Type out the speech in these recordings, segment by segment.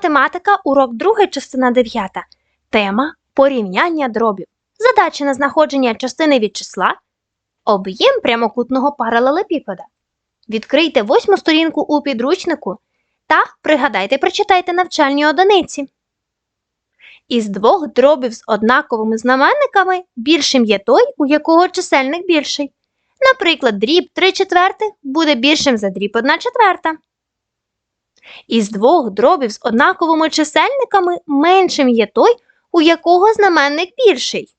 Математика, урок 2, частина 9. Тема порівняння дробів. Задача на знаходження частини від числа. Об'єм прямокутного паралелепіпеда. Відкрийте восьму сторінку у підручнику та пригадайте, прочитайте навчальні одиниці. Із двох дробів з однаковими знаменниками більшим є той, у якого чисельник більший. Наприклад, дріб 3 четвертих буде більшим за дріб 1 четверта. Із двох дробів з однаковими чисельниками меншим є той, у якого знаменник більший.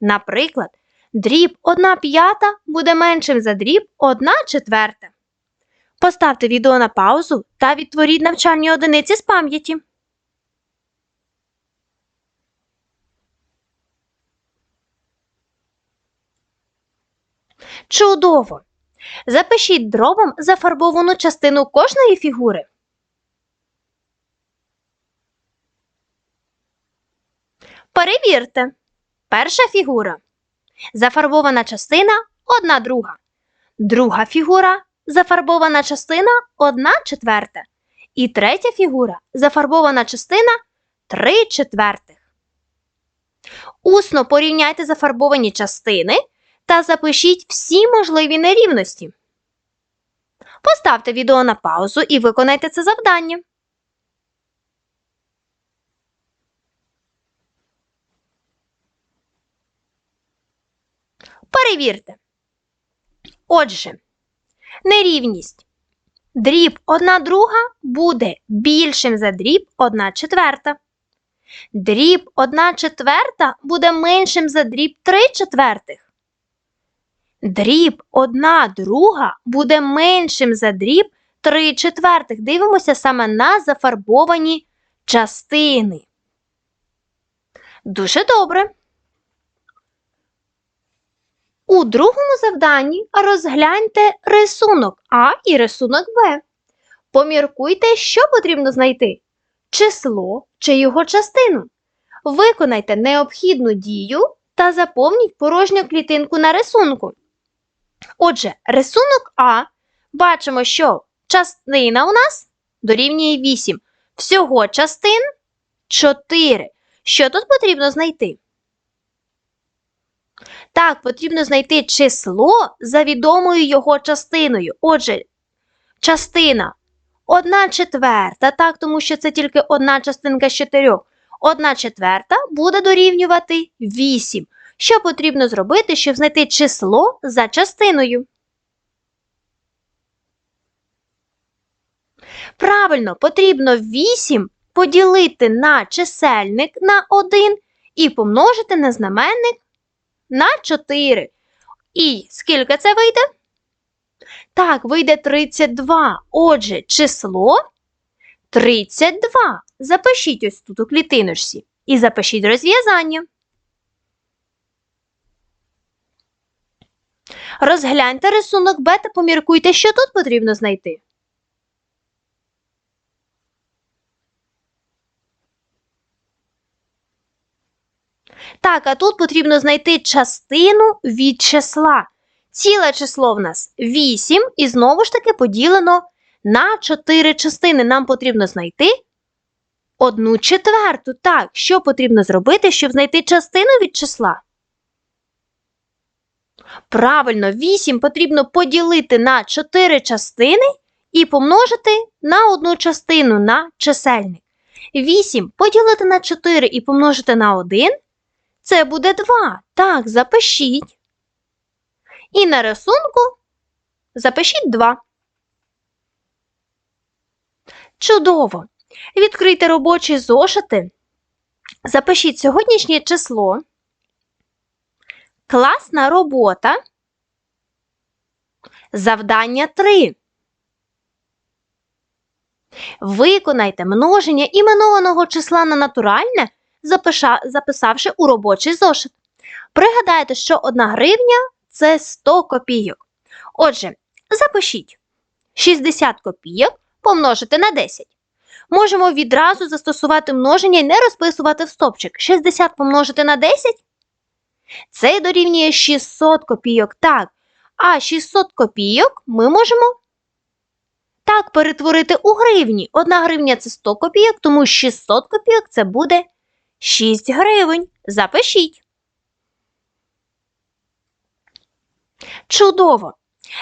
Наприклад, дріб 1 п'ята буде меншим за дріб 1 четверта. Поставте відео на паузу та відтворіть навчальні одиниці з пам'яті. Чудово! Запишіть дробом зафарбовану частину кожної фігури. Перевірте. Перша фігура. Зафарбована частина одна друга. Друга фігура зафарбована частина одна четверта. І третя фігура зафарбована частина 3 четвертих. Усно порівняйте зафарбовані частини та запишіть всі можливі нерівності. Поставте відео на паузу і виконайте це завдання. Перевірте. Отже, нерівність. Дріб 1 друга буде більшим за дріб 1 четверта. Дріб 1 четверта буде меншим за дріб 3 четвертих. Дріб 1 друга буде меншим за дріб 3 четвертих. Дивимося саме на зафарбовані частини. Дуже добре. У другому завданні розгляньте рисунок А і рисунок Б. Поміркуйте, що потрібно знайти число чи його частину. Виконайте необхідну дію та заповніть порожню клітинку на рисунку. Отже, рисунок А бачимо, що частина у нас дорівнює 8. Всього частин 4. Що тут потрібно знайти? Так, потрібно знайти число за відомою його частиною. Отже, частина 1 четверта, так, тому що це тільки одна частинка з чотирьох. 1 четверта буде дорівнювати 8. Що потрібно зробити, щоб знайти число за частиною? Правильно, потрібно 8 поділити на чисельник на 1 і помножити на знаменник на 4. І скільки це вийде? Так, вийде 32. Отже, число 32. Запишіть ось тут у клітиночці і запишіть розв'язання. Розгляньте рисунок Б та поміркуйте, що тут потрібно знайти. Так, а тут потрібно знайти частину від числа. Ціле число в нас 8, і знову ж таки поділено на 4 частини. Нам потрібно знайти одну четверту. Так, що потрібно зробити, щоб знайти частину від числа? Правильно, 8 потрібно поділити на 4 частини і помножити на одну частину на чисельник. 8 поділити на 4 і помножити на 1 це буде 2. Так, запишіть. І на рисунку запишіть 2. Чудово! Відкрийте робочі зошити. Запишіть сьогоднішнє число. Класна робота. Завдання 3. Виконайте множення іменованого числа на натуральне записавши у робочий зошит. Пригадайте, що 1 гривня це 100 копійок. Отже, запишіть 60 копійок помножити на 10. Можемо відразу застосувати множення і не розписувати в стопчик. 60 помножити на 10 це дорівнює 600 копійок. Так. А 600 копійок ми можемо Так, перетворити у гривні. Одна гривня це 100 копійок, тому 600 копійок це буде 6 гривень. Запишіть. Чудово!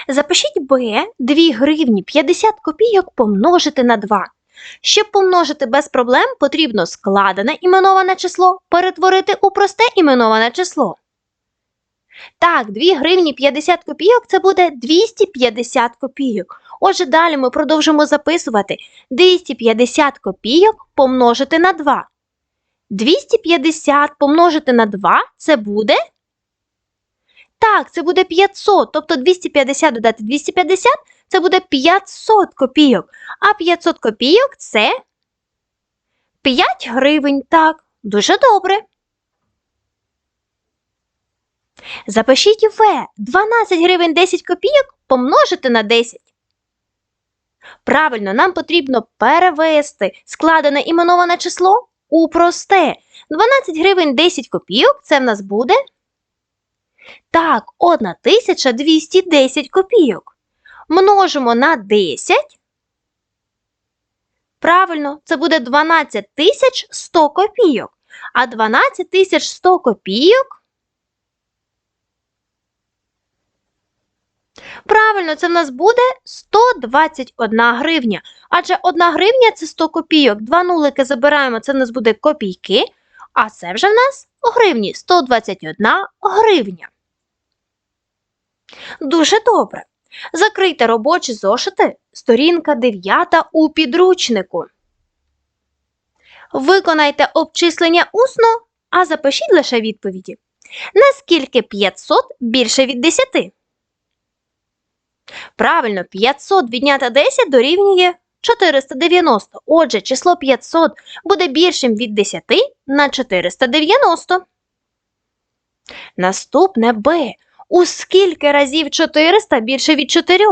Запишіть Б 2 гривні 50 копійок помножити на 2. Щоб помножити без проблем, потрібно складене іменоване число перетворити у просте іменоване число. Так, 2 гривні 50 копійок це буде 250 копійок. Отже, далі ми продовжимо записувати 250 копійок помножити на 2. 250 помножити на 2 це буде. Так, це буде 500. Тобто 250 додати 250 це буде 500 копійок. А 500 копійок це 5 гривень. Так, дуже добре. Запишіть В 12 гривень 10 копійок помножити на 10. Правильно, нам потрібно перевести складене іменоване число у просте. 12 гривень 10 копійок це в нас буде. Так, 1210 копійок. Множимо на 10. Правильно, це буде 12100 копійок. А 12100 копійок. Правильно, це в нас буде 121 гривня. Адже 1 гривня це 100 копійок. Два нулики забираємо, це в нас буде копійки. А це вже в нас гривні 121 гривня. Дуже добре. Закрийте робочі зошити, сторінка 9 у підручнику. Виконайте обчислення усно, а запишіть лише відповіді. Наскільки 500 більше від 10? Правильно, 500 відняти 10 дорівнює 490. Отже, число 500 буде більшим від 10 на 490. Наступне Б. У скільки разів 400 більше від 4?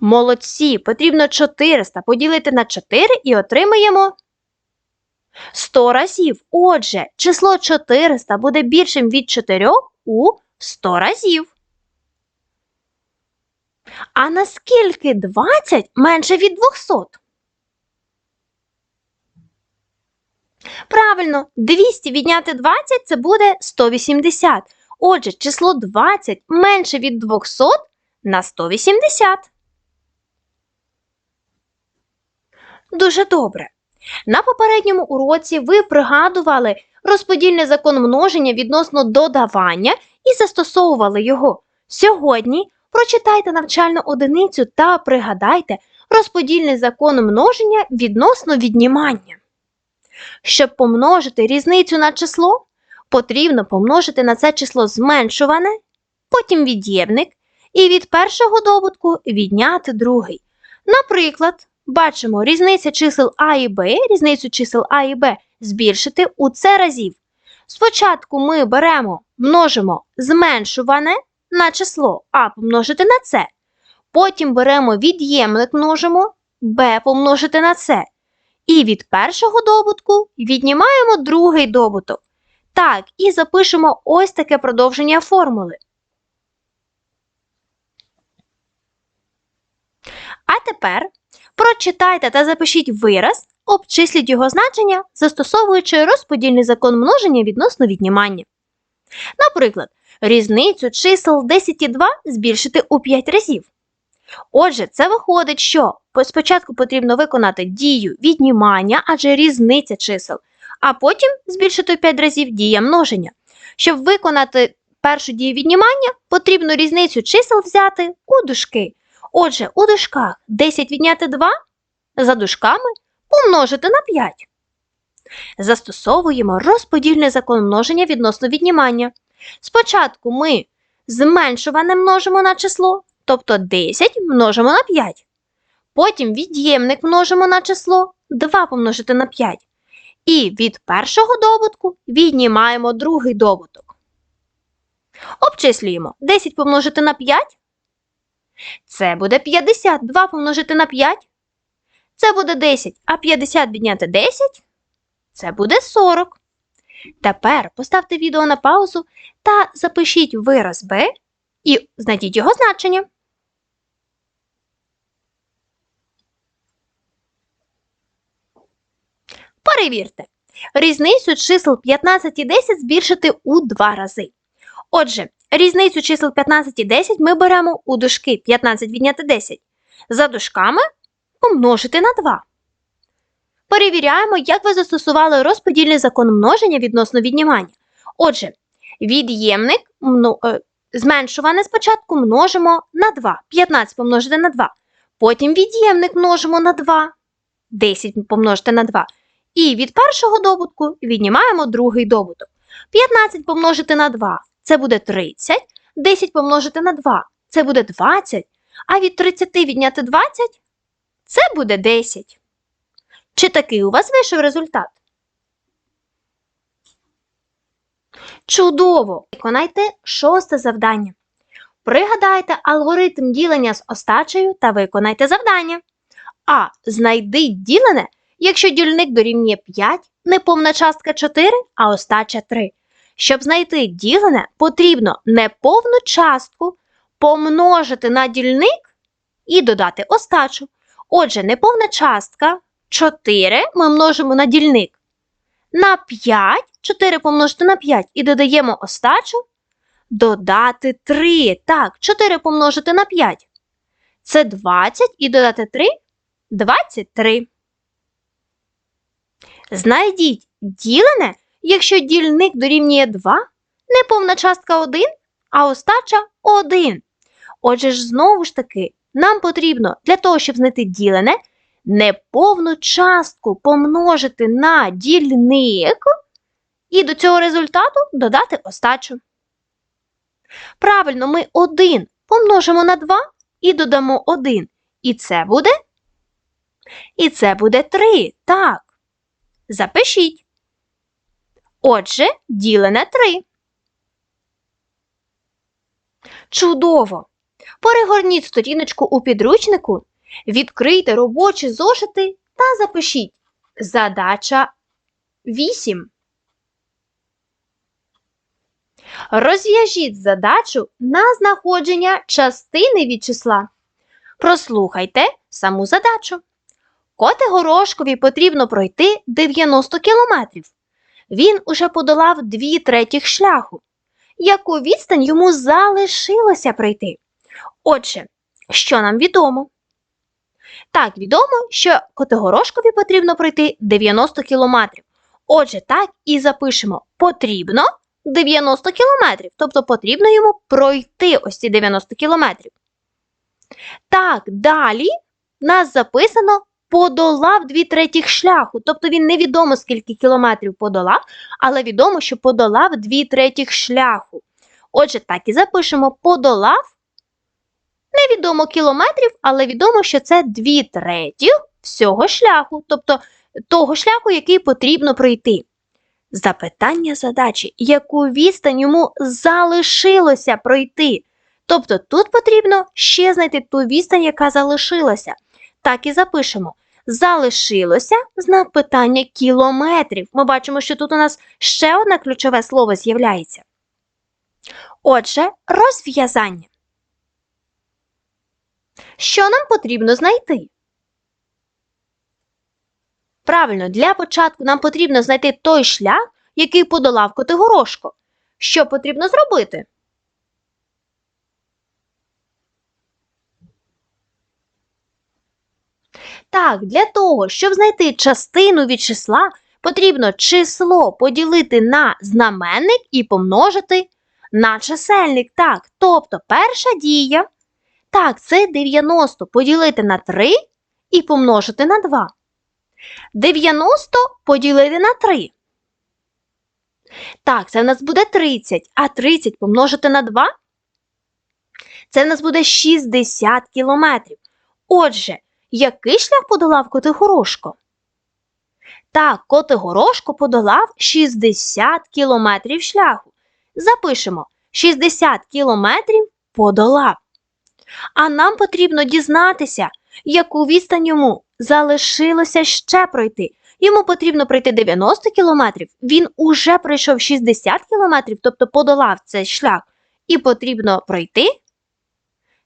Молодці, потрібно 400 поділити на 4 і отримаємо 100 разів. Отже, число 400 буде більшим від 4 у 100 разів. А наскільки 20 менше від 200? Правильно, 200 відняти 20 це буде 180. Отже, число 20 менше від 200 на 180. Дуже добре. На попередньому уроці ви пригадували розподільний закон множення відносно додавання і застосовували його. Сьогодні прочитайте навчальну одиницю та пригадайте розподільний закон множення відносно віднімання. Щоб помножити різницю на число, потрібно помножити на це число зменшуване, потім від'ємник, і від першого добутку відняти другий. Наприклад, бачимо різниця чисел А і Б, різницю чисел А і Б збільшити у це разів. Спочатку ми беремо, множимо зменшуване на число А помножити на С. Потім беремо від'ємник множимо Б помножити на С. І від першого добутку віднімаємо другий добуток. Так, і запишемо ось таке продовження формули. А тепер прочитайте та запишіть вираз, обчисліть його значення, застосовуючи розподільний закон множення відносно віднімання. Наприклад, різницю чисел 10 і 2 збільшити у 5 разів. Отже, це виходить, що спочатку потрібно виконати дію віднімання, адже різниця чисел, а потім збільшити у 5 разів дія множення. Щоб виконати першу дію віднімання, потрібно різницю чисел взяти у дужки. Отже, у дужках 10 відняти 2 за дужками помножити на 5. Застосовуємо розподільний закон множення відносно віднімання. Спочатку ми зменшуване множимо на число, тобто 10 множимо на 5. Потім від'ємник множимо на число 2 помножити на 5. І від першого добутку віднімаємо другий добуток. Обчислюємо 10 помножити на 5. Це буде 50. 2 помножити на 5 це буде 10, а 50 відняти 10 це буде 40. Тепер поставте відео на паузу та запишіть вираз Б і знайдіть його значення. Перевірте. Різницю чисел 15 і 10 збільшити у 2 рази. Отже, різницю чисел 15 і 10 ми беремо у дужки 15 відняти 10. За дужками помножити на 2. Перевіряємо, як ви застосували розподільний закон множення відносно віднімання. Отже, від'ємник е, зменшуване спочатку множимо на 2. 15 помножити на 2. Потім від'ємник множимо на 2. 10 помножити на 2. І від першого добутку віднімаємо другий добуток. 15 помножити на 2 це буде 30. 10 помножити на 2 це буде 20. А від 30 відняти 20 це буде 10. Чи такий у вас вийшов результат? Чудово! Виконайте шосте завдання. Пригадайте алгоритм ділення з остачею та виконайте завдання. А. Знайди ділене, якщо дільник дорівнює 5, неповна частка 4, а остача 3. Щоб знайти ділене, потрібно неповну частку помножити на дільник і додати остачу. Отже, неповна частка 4 ми множимо на дільник. На 5, 4 помножити на 5 і додаємо остачу. Додати 3. Так, 4 помножити на 5. Це 20 і додати 3 23. Знайдіть ділене, якщо дільник дорівнює 2, неповна частка 1, а остача 1. Отже ж, знову ж таки, нам потрібно для того, щоб знайти ділене, неповну частку помножити на дільник і до цього результату додати остачу. Правильно, ми 1 помножимо на 2 і додамо 1. І це буде? І це буде 3. Так. Запишіть. Отже, ділене 3. Чудово! Перегорніть сторіночку у підручнику, відкрийте робочі зошити та запишіть. Задача 8. Розв'яжіть задачу на знаходження частини від числа. Прослухайте саму задачу. Котигорошкові потрібно пройти 90 кілометрів. Він уже подолав дві третіх шляху. Яку відстань йому залишилося пройти? Отже, що нам відомо? Так, відомо, що Котигорошкові потрібно пройти 90 кілометрів. Отже, так і запишемо потрібно 90 кілометрів. Тобто потрібно йому пройти ось ці 90 кілометрів. Так, далі нас записано подолав дві третіх шляху. Тобто він невідомо скільки кілометрів подолав, але відомо, що подолав дві третіх шляху. Отже, так і запишемо подолав. Невідомо кілометрів, але відомо, що це дві треті всього шляху, тобто того шляху, який потрібно пройти. Запитання задачі, яку відстань йому залишилося пройти. Тобто тут потрібно ще знайти ту відстань, яка залишилася. Так і запишемо. Залишилося знак питання кілометрів. Ми бачимо, що тут у нас ще одне ключове слово з'являється. Отже, розв'язання. Що нам потрібно знайти? Правильно, для початку нам потрібно знайти той шлях, який подолав Котигорошко. Що потрібно зробити? Так, для того, щоб знайти частину від числа, потрібно число поділити на знаменник і помножити на чисельник. Так, тобто перша дія. Так, це 90 поділити на 3 і помножити на 2. 90 поділити на 3. Так, це в нас буде 30, а 30 помножити на 2. Це в нас буде 60 кілометрів. Отже, який шлях подолав Котигорошко? Так, Котигорошко подолав 60 кілометрів шляху. Запишемо 60 кілометрів подолав. А нам потрібно дізнатися, яку відстань йому залишилося ще пройти. Йому потрібно пройти 90 кілометрів, він уже пройшов 60 кілометрів, тобто подолав цей шлях, і потрібно пройти.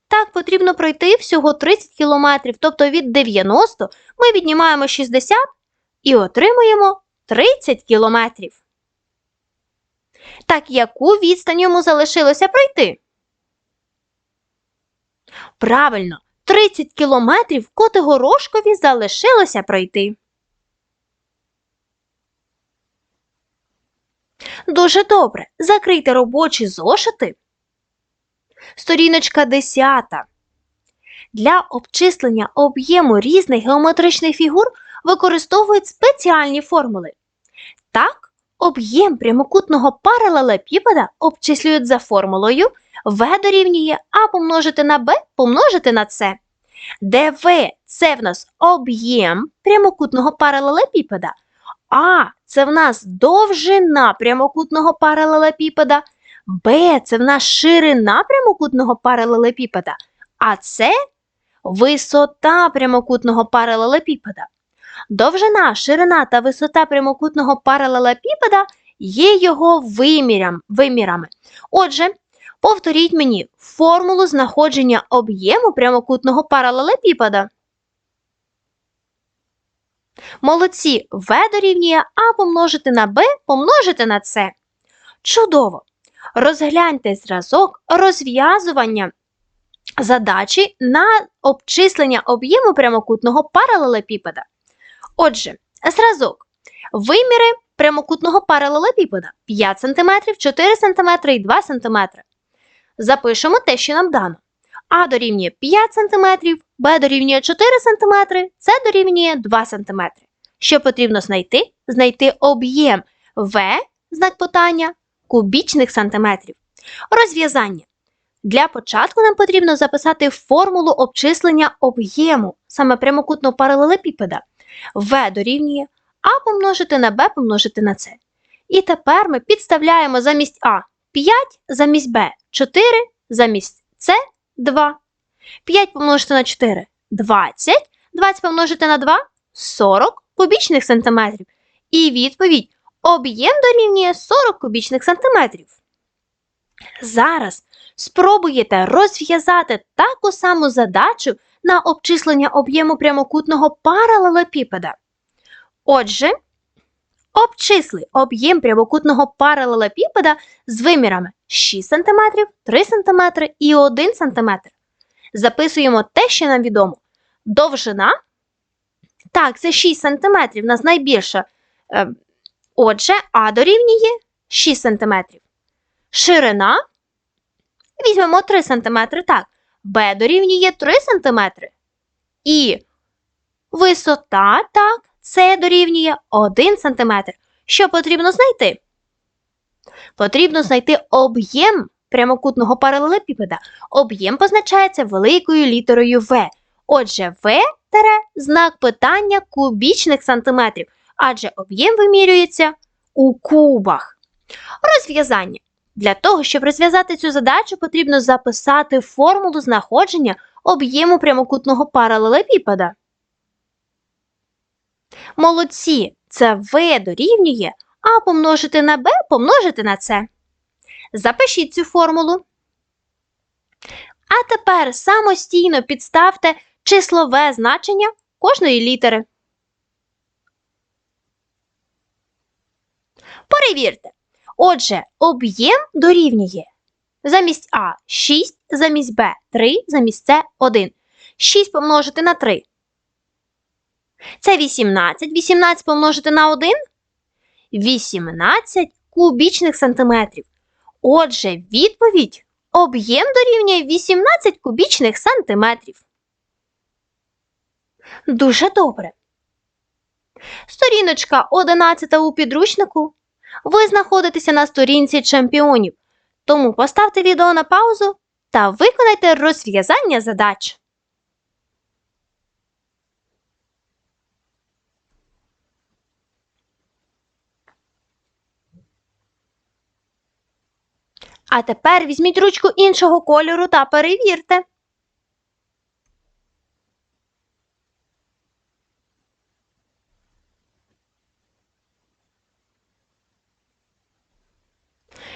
Так, потрібно пройти всього 30 кілометрів, тобто від 90 ми віднімаємо 60 і отримуємо 30 кілометрів. Так яку відстань йому залишилося пройти? Правильно, 30 кілометрів Котигорошкові залишилося пройти. Дуже добре. Закрийте робочі зошити. Сторіночка 10. Для обчислення об'єму різних геометричних фігур використовують спеціальні формули. Так, об'єм прямокутного паралелепіпеда обчислюють за формулою v дорівнює а помножити на b помножити на c, де v – це в нас об'єм прямокутного паралелепіпеда, а це в нас довжина прямокутного паралелепіпеда, b – це в нас ширина прямокутного паралелепіпеда, а це висота прямокутного паралелепіпеда. Довжина, ширина та висота прямокутного паралелепіпеда є його вимірям, вимірами. Отже, повторіть мені формулу знаходження об'єму прямокутного паралелепіпеда. Молодці, v дорівнює а помножити на b помножити на c. Чудово! Розгляньте зразок розв'язування задачі на обчислення об'єму прямокутного паралелепіпеда. Отже, зразок. Виміри прямокутного паралелепіпеда 5 см, 4 см і 2 см. Запишемо те, що нам дано. А дорівнює 5 см, Б дорівнює 4 см, С дорівнює 2 см. Що потрібно знайти? Знайти об'єм В, знак питання, кубічних сантиметрів. Розв'язання. Для початку нам потрібно записати формулу обчислення об'єму саме прямокутного паралелепіпеда. В дорівнює А помножити на Б помножити на С. І тепер ми підставляємо замість А 5, замість Б 4, замість С 2. 5 помножити на 4 20, 20 помножити на 2 40 кубічних сантиметрів. І відповідь об'єм дорівнює 40 кубічних сантиметрів. Зараз спробуєте розв'язати таку саму задачу на обчислення об'єму прямокутного паралелепіпеда. Отже, обчисли об'єм прямокутного паралелепіпеда з вимірами 6 см, 3 см і 1 см. Записуємо те, що нам відомо. Довжина. Так, це 6 см, в нас найбільша. Е, Отже, А дорівнює 6 см. Ширина. Візьмемо 3 см, так. Б дорівнює 3 см. І висота, так, С дорівнює 1 см. Що потрібно знайти? Потрібно знайти об'єм прямокутного паралелепіпеда. Об'єм позначається великою літерою В. Отже, В знак питання кубічних сантиметрів, адже об'єм вимірюється у кубах. Розв'язання. Для того, щоб розв'язати цю задачу, потрібно записати формулу знаходження об'єму прямокутного паралелепіпеда. Молодці, це В дорівнює А помножити на Б помножити на С. Запишіть цю формулу. А тепер самостійно підставте числове значення кожної літери. Перевірте. Отже, об'єм дорівнює замість А 6, замість Б 3, замість С 1. 6 помножити на 3. Це 18. 18 помножити на 1. 18 кубічних сантиметрів. Отже, відповідь об'єм дорівнює 18 кубічних сантиметрів. Дуже добре. Сторіночка 11 у підручнику. Ви знаходитеся на сторінці чемпіонів. Тому поставте відео на паузу та виконайте розв'язання задач. А тепер візьміть ручку іншого кольору та перевірте.